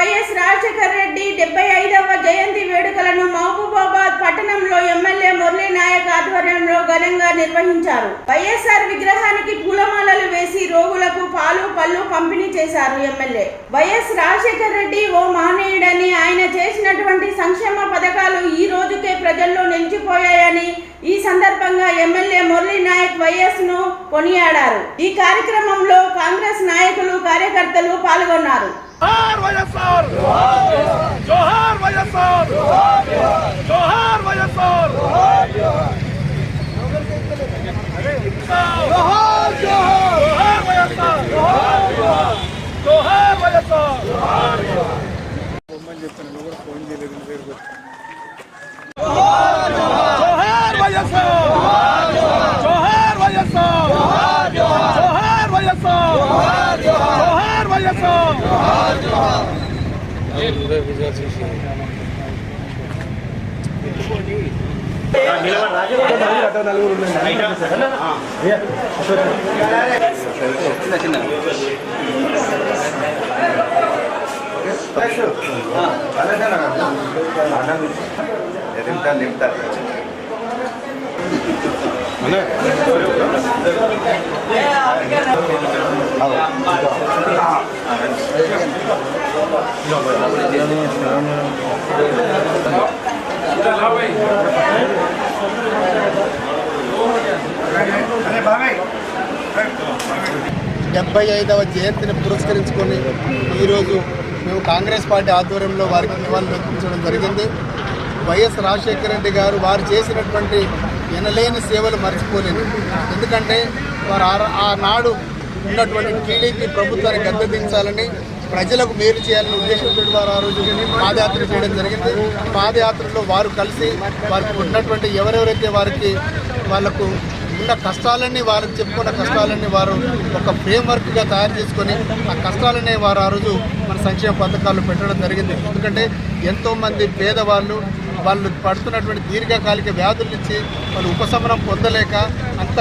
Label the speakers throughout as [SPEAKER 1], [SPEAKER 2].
[SPEAKER 1] YS Rajasekhar Reddy డెబ్బై ఐదవ జయంతి వేడుకలను మహబూబాబాద్ పట్టణంలో ఎమ్మెల్యే మురళీ నాయక్ ఆధ్వర్యంలో ఘనంగా నిర్వహించారు. వైఎస్ఆర్ విగ్రహానికి పూలమాలలు వేసి రోగులకు పాలు పళ్ళు పంపిణీ చేశారు ఎమ్మెల్యే. వైఎస్ రాజశేఖర్ రెడ్డి ఓ మహనీయుడని ఆయన చేసినటువంటి సంక్షేమ పథకాలు ఈ రోజుకే ప్రజల్లో నిలిచిపోయాయని ఈ సందర్భంగా ఎమ్మెల్యే మురళీ నాయక్ వైఎస్ను కొనియాడారు. ఈ కార్యక్రమంలో కాంగ్రెస్ నాయకులు కార్యకర్తలు పాల్గొన్నారు.
[SPEAKER 2] జోహార్ వైఎస్ఆర్! జోహార్ వైఎస్ఆర్! జోహార్ వైఎస్ఆర్! జోహార్ జోహార్! వైఎస్ఆర్! జోహార్ వైఎస్ఆర్ జోహార్ చెప్తున్నాను వైఎస్ఆర్ జోహార్ వైఎస్ఆర్ జోహార్ వైఎస్ఆర్ జోహార్ వైఎస్ఆర్
[SPEAKER 3] నింపుతారు
[SPEAKER 4] డెబ్బై ఐదవ జయంతిని పురస్కరించుకొని ఈరోజు మేము కాంగ్రెస్ పార్టీ ఆధ్వర్యంలో వారికి నివాళులు అర్పించడం జరిగింది. వైఎస్ రాజశేఖర రెడ్డి గారు వారు చేసినటువంటి ఎనలేని సేవలు మర్చిపోలేదు ఎందుకంటే వారు ఆ- ఆనాడు ఉన్నటువంటి టీడీపీ ప్రభుత్వాన్ని గద్దెదించాలని ప్రజలకు మేలు చేయాలనే ఉద్దేశంతో వారు ఆ రోజు పాదయాత్ర చేయడం జరిగింది. పాదయాత్రలో వారు కలిసి వారికి ఉన్నటువంటి ఎవరెవరైతే వారికి వాళ్ళకు ఉన్న కష్టాలన్నీ వారు చెప్పుకున్న కష్టాలన్నీ వారు ఒక ఫ్రేమ్వర్క్గా తయారు చేసుకొని ఆ కష్టాలనే వారు ఆ రోజు మన సంక్షేమ పథకాలు పెట్టడం జరిగింది. ఎందుకంటే ఎంతోమంది పేదవాళ్ళు వాళ్ళు పడుతున్నటువంటి దీర్ఘకాలిక వ్యాధుల నుంచి వాళ్ళు ఉపశమనం పొందలేక అంత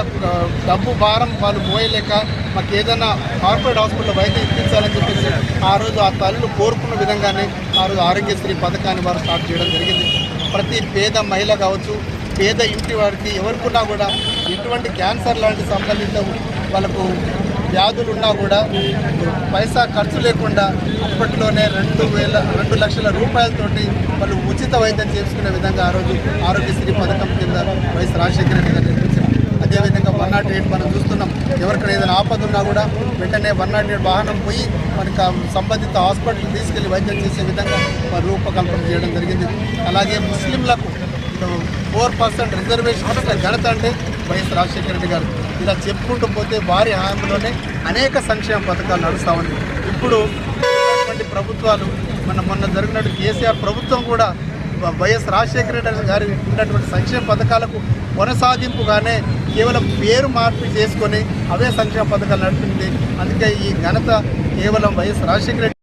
[SPEAKER 4] డబ్బు భారం వాళ్ళు పోయలేక మాకు ఏదైనా కార్పొరేట్ హాస్పిటల్ వైద్యం ఇప్పించాలని చెప్పేసి ఆ రోజు ఆ తల్లులు కోరుకున్న విధంగానే ఆ రోజు ఆరోగ్యశ్రీ పథకాన్ని వారు స్టార్ట్ చేయడం జరిగింది. ప్రతి పేద మహిళ కావచ్చు పేద ఇంటి వారికి ఎవరికున్నా కూడా ఎటువంటి క్యాన్సర్ లాంటి సంబంధిత వాళ్ళకు వ్యాధులు ఉన్నా కూడా పైసా ఖర్చు లేకుండా అప్పట్లోనే రెండు వేల రెండు లక్షల రూపాయలతోటి వాళ్ళు ఉచిత వైద్యం చేసుకునే విధంగా ఆ రోజు ఆరోగ్యశ్రీ పథకం కింద వైఎస్ రాజశేఖర రెడ్డి గారు నిర్మించారు అదేవిధంగా వన్ నాట్ ఎయిట్ మనం చూస్తున్నాం. ఎవరికైనా ఏదైనా ఆపద ఉన్నా కూడా వెంటనే వన్ నాట్ ఎయిట్ వాహనం పోయి మనకి సంబంధిత హాస్పిటల్ తీసుకెళ్ళి వైద్యం చేసే విధంగా వారు రూపకల్పన చేయడం జరిగింది. అలాగే ముస్లింలకు ఫోర్ పర్సెంట్ రిజర్వేషన్ ఘనత అంటే వైఎస్ రాజశేఖర రెడ్డి గారు. ఇలా చెప్పుకుంటూ పోతే వారి హామీలోనే అనేక సంక్షేమ పథకాలు నడుస్తూ ఉన్నాయి ఇప్పుడు ప్రభుత్వాలు మన మొన్న జరిగినట్టు కేసీఆర్ ప్రభుత్వం కూడా వైఎస్ రాజశేఖర రెడ్డి గారి ఉన్నటువంటి సంక్షేమ పథకాలకు కొనసాగింపుగానే కేవలం పేరు మార్పు చేసుకొని అవే సంక్షేమ పథకాలు నడిపింది అందుకే ఈ ఘనత కేవలం వైఎస్ రాజశేఖర రెడ్డి